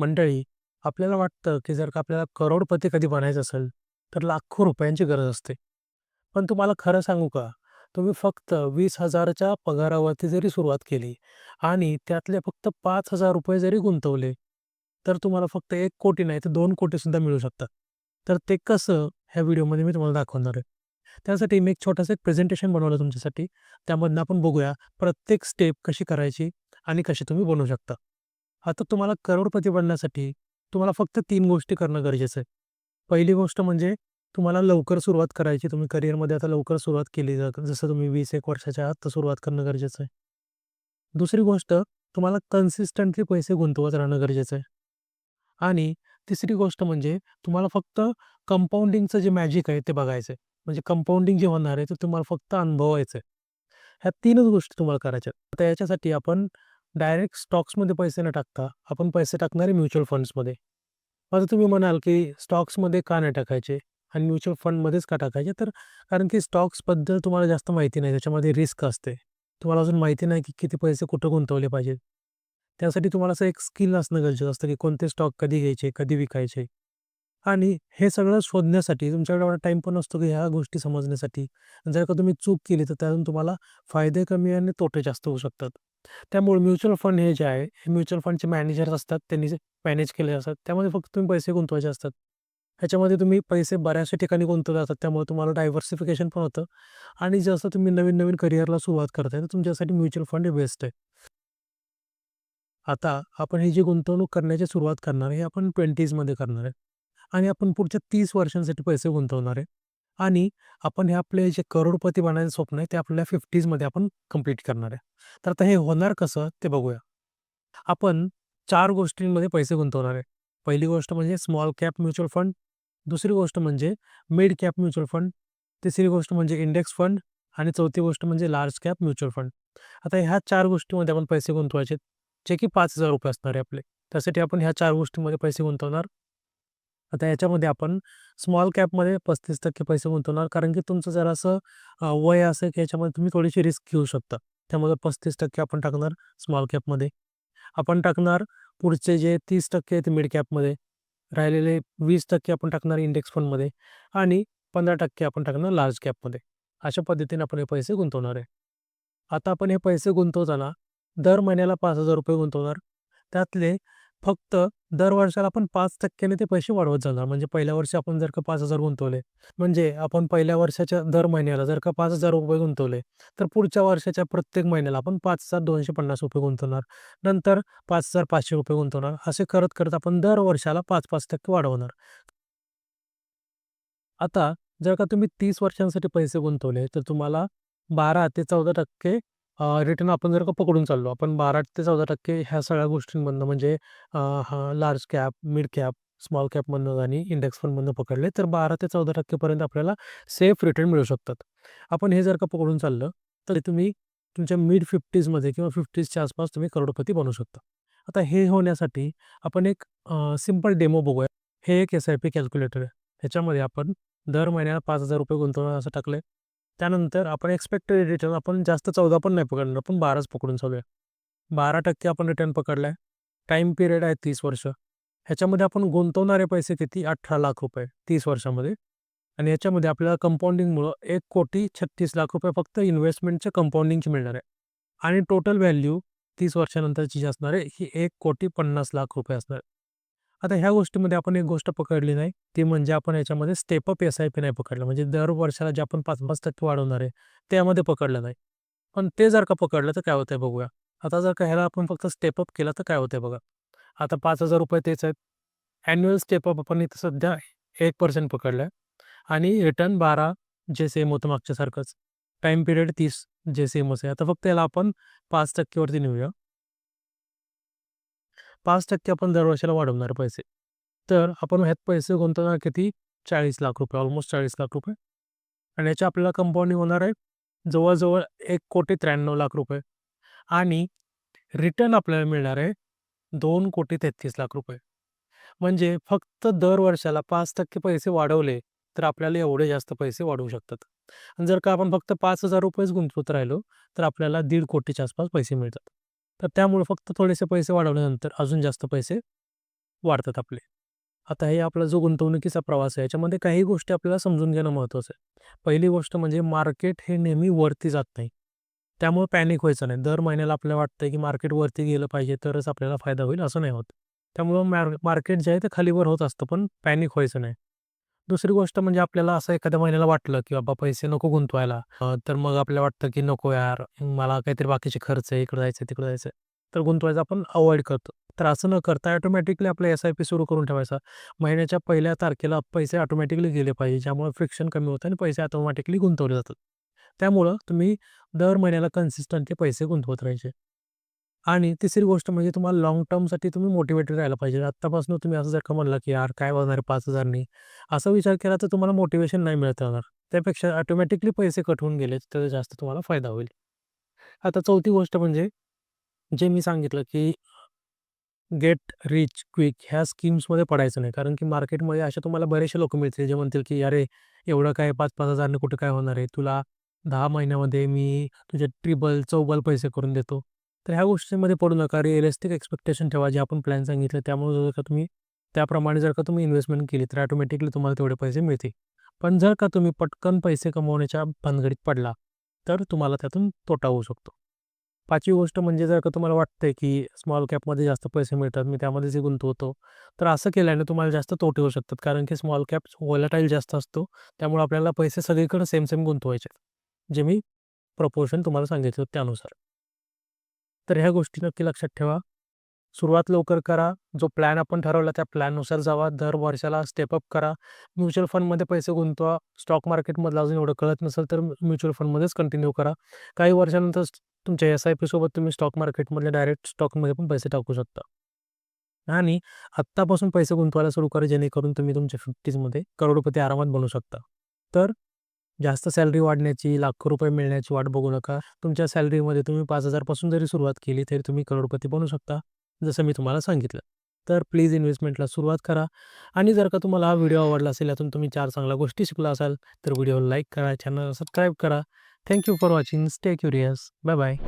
मंडळी, आपल्याला वाटतं, की जर का आपल्याला करोडपती कधी बनायचं असेल, तर लाखो रुपयांची गरज असते. पण तुम्हाला खरं सांगू का? तुम्ही फक्त वीस हजारच्या पगारावरती जरी सुरुवात केली आणि त्यातले फक्त ₹5,000 जरी गुंतवले, तर तुम्हाला फक्त एक कोटी नाही तर 2,00,00,000 सुद्धा मिळू शकतात. तर ते कसं? ह्या व्हिडिओमध्ये मी तुम्हाला दाखवणार आहे. त्यासाठी मी एक छोटंसं एक प्रेझेंटेशन बनवलं तुमच्यासाठी. त्यामधनं आपण बघूया प्रत्येक स्टेप कशी करायची आणि कशी तुम्ही बनवू शकता. आता तुम्हाला करोडपती बनण्यासाठी तुम्हाला फक्त तीन गोष्टी करणं गरजेचं आहे. पहिली गोष्ट म्हणजे तुम्हाला लवकर सुरुवात करायची. तुम्ही करिअरमध्ये आता लवकर सुरुवात केली जसं तुम्ही वीस एक वर्षाच्या आत सुरुवात करणं गरजेचं आहे. दुसरी गोष्ट तुम्हाला कन्सिस्टंटली पैसे गुंतवत राहणं गरजेचं आहे. आणि तिसरी गोष्ट म्हणजे तुम्हाला फक्त कंपाउंडिंगचं जे मॅजिक आहे ते बघायचं आहे. म्हणजे कंपाउंडिंग जे होणार आहे, ते तुम्हाला फक्त अनुभवायचं आहे. ह्या तीनच गोष्टी तुम्हाला करायच्या आहेत. याच्यासाठी आपण डायरेक्ट स्टॉक्समध्ये पैसे न टाकता, आपण पैसे टाकणारे म्युच्युअल फंड्समध्ये. आता तुम्ही म्हणाल, की स्टॉक्समध्ये का नाही टाकायचे आणि म्युच्युअल फंडमध्येच का टाकायचे? तर कारण की स्टॉक्सबद्दल तुम्हाला जास्त माहिती नाही. त्याच्यामध्ये रिस्क असते. तुम्हाला अजून माहिती नाही, की किती पैसे कुठं गुंतवले पाहिजेत. त्यासाठी तुम्हाला असं एक स्किल असणं गरजेचं असतं, की कोणते स्टॉक कधी घ्यायचे, कधी विकायचे. आणि हे सगळं शोधण्यासाठी तुमच्याकडे एवढा टाईम पण असतो की ह्या गोष्टी समजण्यासाठी. जर का तुम्ही चूक केली, तर त्यातून तुम्हाला फायदे कमी आणि तोटे जास्त होऊ शकतात. त्यामुळे म्युच्युअल फंड हे जे आहे, हे म्युच्युअल फंडचे मॅनेजर्स असतात. त्यांनी जे मॅनेज केले असतात. त्यामध्ये फक्त तुम्ही पैसे गुंतवायचे असतात. ह्याच्यामध्ये तुम्ही पैसे बऱ्याचशा ठिकाणी गुंतवले असतात त्यामुळे तुम्हाला डायव्हर्सिफिकेशन पण होतं आणि जसं तुम्ही नवीन-नवीन करिअरला सुरुवात करताय, तर तुमच्यासाठी म्युच्युअल फंड हे बेस्ट आहे. आता आपण ही जी गुंतवणूक करण्याची सुरुवात करणार आहे, हे आपण 20sमध्ये करणार आहे आणि आपण पुढच्या तीस वर्षांसाठी पैसे गुंतवणार आहे आणि आपण हे आपले जे करोडपती बनायचं स्वप्न आहे, ते आपल्याला 50sमध्ये आपण कंप्लीट करणार आहे. तर आता हे होणार कसं? ते बघूया. आपण चार गोष्टींमध्ये पैसे गुंतवणार आहे. पहिली गोष्ट म्हणजे स्मॉल कॅप म्युच्युअल फंड, दुसरी गोष्ट म्हणजे मिड कॅप म्युच्युअल फंड, तिसरी गोष्ट म्हणजे इंडेक्स फंड आणि चौथी गोष्ट म्हणजे लार्ज कॅप म्युच्युअल फंड. आता ह्या चार गोष्टींमध्ये आपण पैसे गुंतवायचे आहेत, जे की ₹5,000 असणार आहे आपले. त्यासाठी आपण ह्या चार गोष्टींमध्ये पैसे गुंतवणार. आता याच्यामध्ये आपण स्मॉल कॅपमध्ये 35% पैसे गुंतवणार, कारण की तुमचं जरासं असं वय असं की याच्यामध्ये तुम्ही थोडीशी रिस्क घेऊ शकता. त्यामुळे 35% आपण टाकणार स्मॉल कॅपमध्ये. आपण टाकणार पुढचे जे 30% आहेत ते मिड कॅपमध्ये. राहिलेले 20% आपण टाकणार इंडेक्स फंडमध्ये आणि 15% आपण टाकणार लार्ज कॅपमध्ये. अशा पद्धतीने आपण हे पैसे गुंतवणार आहे. आता आपण हे पैसे गुंतवताना दर महिन्याला ₹5,000 गुंतवणार. त्यातले फक्त दर वर्षाला आपण पाच टक्क्याने ते पैसे वाढवत जाणार. म्हणजे पहिल्या वर्षी आपण जर का पाच हजार गुंतवले, म्हणजे आपण पहिल्या वर्षाच्या दर महिन्याला जर का ₹5,000 गुंतवले, तर पुढच्या वर्षाच्या प्रत्येक महिन्याला आपण ₹5,250 गुंतवणार. नंतर ₹5,500 गुंतवणार. असे करत-करत आपण दर वर्षाला 5-5% वाढवणार. आता जर का तुम्ही तीस वर्षांसाठी पैसे गुंतवले, तर तुम्हाला 12 ते चौदा टक्के रिटर्न आपण जर का पकडून चाललो, आपण 12 ते 14% ह्या सगळ्या गोष्टींमधनं म्हणजे large cap, mid cap, small कॅपमधनं आणि इंडेक्स फंडमधनं पकडले, तर 12 ते चौदा टक्केपर्यंत आपल्याला सेफ रिटर्न मिळू शकतात. आपण हे जर का पकडून चाललं, तर तुम्ही तुमच्या मिड 50sमध्ये किंवा 50sच्या आसपास तुम्ही करोडपती बनू शकता. आता हे होण्यासाठी आपण एक सिंपल डेमो बघूया. हे एक एस-आय-पी कॅल्क्युलेटर आहे. ह्याच्यामध्ये आपण दर महिन्याला पाच हजार रुपये गुंतवणूक असं टाकलंय. त्यानंतर आपण एक्सपेक्टेड रिटर्न आपण जास्त 14 पण नाही पकडणार, आपण 12च पकडून चालूया. 12% आपण रिटर्न पकडलाय. टाईम पिरियड आहे तीस वर्ष. ह्याच्यामध्ये आपण गुंतवणारे पैसे किती? अठरा लाख रुपये तीस वर्षामध्ये आणि ह्याच्यामध्ये आपल्याला कंपाऊंडिंगमुळं एक कोटी छत्तीस लाख रुपये फक्त इन्व्हेस्टमेंटच्या कंपाऊंडिंगची मिळणार आहे आणि टोटल व्हॅल्यू तीस वर्षानंतरची जी असणार आहे, ही ₹1,50,00,000 असणार आता ह्या गोष्टीमध्ये आपण एक गोष्ट पकडली नाही, ती म्हणजे आपण याच्यामध्ये स्टेपअप एस-आय-पी नाही पकडलं. म्हणजे दर वर्षाला जे आपण 5-5% वाढवणार आहे, त्यामध्ये पकडलं नाही. पण ते जर का पकडलं, तर काय होतंय बघूया. आता जर का ह्याला आपण फक्त स्टेपअप केलं, तर काय होतंय बघा. आता ₹5,000 तेच आहेत. ॲन्युअल स्टेपअप आपण इथं सध्या एक पर्सेंट पकडलं आहे आणि रिटर्न 12 जे सेम होतं मागच्यासारखंच. टाईम पिरियड तीस जे सेम आहे. आता फक्त याला आपण पाच टक्केवरती नेऊया. पाच टक्के आपण दरवर्षाला वाढवणार पैसे. तर आपण ह्यात पैसे गुंतवणार किती? चाळीस लाख रुपये ऑलमोस्ट चाळीस लाख रुपये आणि याच्या आपल्याला कंपाऊंडिंग होणार आहे जवळजवळ एक कोटी त्र्याण्णव लाख रुपये आणि रिटर्न आपल्याला मिळणार आहे ₹2,33,00,000 म्हणजे फक्त दर वर्षाला पाच टक्के पैसे वाढवले, तर आपल्याला एवढे जास्त पैसे वाढवू शकतात. आणि जर का आपण फक्त ₹5,000च गुंतवत राहिलो, तर आपल्याला दीड कोटीच्या आसपास पैसे मिळतात. तर त्यामुळे फक्त थोडेसे पैसे वाढवल्यानंतर अजून जास्त पैसे वाढतात आपले. आता हे आपला जो गुंतवणुकीचा प्रवास आहे, याच्यामध्ये काही गोष्टी आपल्याला समजून घेणं महत्त्वाचं आहे. पहिली गोष्ट म्हणजे मार्केट हे नेहमी वरती जात नाही. त्यामुळे पॅनिक व्हायचं नाही. दर महिन्याला आपल्याला वाटतं की मार्केट वरती गेलं पाहिजे तरच आपल्याला फायदा होईल, असं नाही होत. त्यामुळं मार मार्केट जे आहे ते खालीवर होत असतं, पण पॅनिक व्हायचं नाही. दुसरी गोष्ट म्हणजे आपल्याला असं एखाद्या महिन्याला वाटलं, की बाबा पैसे नको गुंतवायला, अ, तर मग आपल्याला वाटतं की नको यार, मला काहीतरी बाकीचे खर्च आहे, इकडं जायचं, तिकडं जायचं. तर गुंतवायचं आपण अवॉइड करतो. तर असं न करता ऑटोमॅटिकली आपला एस-आय-पी सुरू करून ठेवायचा. महिन्याच्या पहिल्या तारखेला पैसे ऑटोमॅटिकली गेले पाहिजे, ज्यामुळे फ्रिक्शन कमी होतं आणि पैसे ऑटोमॅटिकली गुंतवले जातात. त्यामुळं तुम्ही दर महिन्याला कन्सिस्टंटली पैसे गुंतवत राहायचे. आणि तिसरी गोष्ट म्हणजे तुम्हाला लाँग टर्मसाठी तुम्ही मोटिवेटेड राहायला पाहिजे. आत्तापासून तुम्ही असं जर का म्हणलं की यार काय होणार पाच 5,000 असा विचार केला तर तुम्हाला मोटिवेशन नाही मिळत राहणार. त्यापेक्षा ऑटोमॅटिकली पैसे कट होऊन गेले, तर जास्त तुम्हाला फायदा होईल. आता चौथी गोष्ट म्हणजे जे मी सांगितलं, की गेट रिच क्विक ह्या स्कीम्समध्ये पडायचं नाही. कारण की मार्केटमध्ये असे तुम्हाला बरेचसे लोकं मिळतील, जे म्हणतील, की "अरे, एवढं काय पाच पाच हजारने कुठं काय होणार आहे? तुला दहा महिन्यामध्ये मी तुझे ट्रिबल चौबल पैसे करून देतो." तर ह्या गोष्टींमध्ये पडू नका. रिअलिस्टिक एक्सपेक्टेशन ठेवा. जे आपण प्लॅन सांगितले त्यामुळे जर का तुम्ही त्याप्रमाणे जर का तुम्ही इन्व्हेस्टमेंट केली, तर ऑटोमॅटिकली तुम्हाला तेवढे पैसे मिळतील. पण जर का तुम्ही पटकन पैसे कमवण्याच्या भानगडीत पडला, तर तुम्हाला त्यातून तोटा होऊ शकतो. पाचवी गोष्ट म्हणजे जर का तुम्हाला वाटतंय, की स्मॉल कॅपमध्ये जास्त पैसे मिळतात, मी त्यामध्येच गुंतवतो. तर असं केल्याने तुम्हाला जास्त तोटे होऊ शकतात. कारण की स्मॉल कॅप वॉलेटाईल जास्त असतो. त्यामुळे आपल्याला पैसे सगळीकडे सेम-सेम गुंतवायचे आहेत. जे मी प्रपोर्शन तुम्हाला सांगितलं त्यानुसार. तर ह्या गोष्टी नक्की लक्षात ठेवा. सुरुवात लवकर करा. जो प्लॅन आपण ठरवला त्या प्लॅननुसार जावा. दर वर्षाला स्टेप अप करा. म्युच्युअल फंडमध्ये पैसे गुंतवा. स्टॉक मार्केटमधलं अजून एवढं कळत नसेल तर म्युच्युअल फंडमध्येच कंटिन्यू करा. काही वर्षानंतर तुमच्या एस आय पीसोबत तुम्ही स्टॉक मार्केटमधल्या डायरेक्ट स्टॉकमध्ये पण पैसे टाकू शकता. आणि आत्तापासून पैसे गुंतवायला सुरू करा, जेणेकरून तुम्ही तुमच्या 50मध्ये करोडपती आरामात बनू शकता. तर जास्त सॅलरी वाढण्याची, लाखो रुपये मिळण्याची वाट बघू नका. तुमच्या सॅलरीमध्ये तुम्ही 5,000 पासून जरी सुरुवात केली, तरी तुम्ही करोडपती बनू शकता, जसं मी तुम्हाला सांगितलं. तर प्लीज इन्व्हेस्टमेंटला सुरुवात करा. आणि जर का तुम्हाला हा व्हिडिओ आवडला असेल, यातून तुम्ही चार चांगल्या गोष्टी शिकला असाल, तर व्हिडिओला लाईक करा, चॅनलला सबस्क्राईब करा. Thank you for watching. Stay curious. Bye bye.